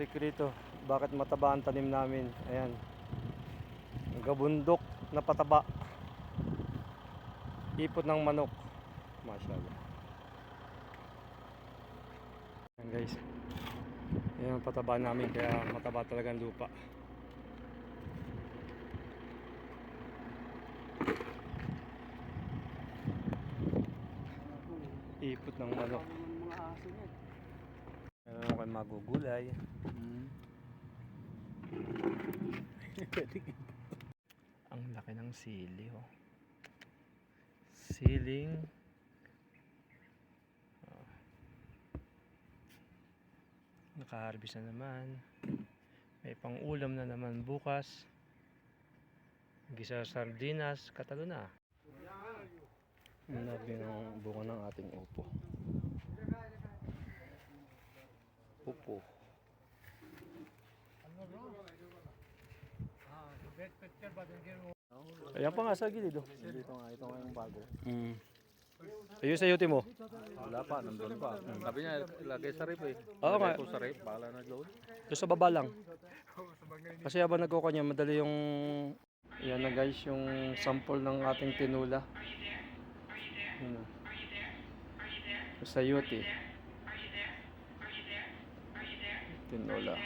Sekreto, bakit mataba ang tanim namin? Ayan. Gabundok na pataba. Ipot ng manok. Masyaallah. Ayan guys. Ayan ang pataba namin kaya mataba talaga ang lupa. Ipot ng manok. mga aso niya. Magugulay. Ang laki ng sili oh. Siling oh. Nakaharvest na naman. May pang ulam na naman bukas. Gisa sardinas, katalo na. Ang laki ng ng ating upo. Upo. Ayan pa nga sa gilid oh. Dito nga, ito nga yung bago. Mm. Ayun sa yote mo. Wala pa, nandun pa. Sabi niya, ilagay sa rip eh. Oo nga. Ilagay ko sa rip, bala nag-load. Doon sa baba lang. Kasi habang nagkuha niya, madali yung... Yan na guys, yung sample ng ating tinula. Yan. Sa yote. Tinula.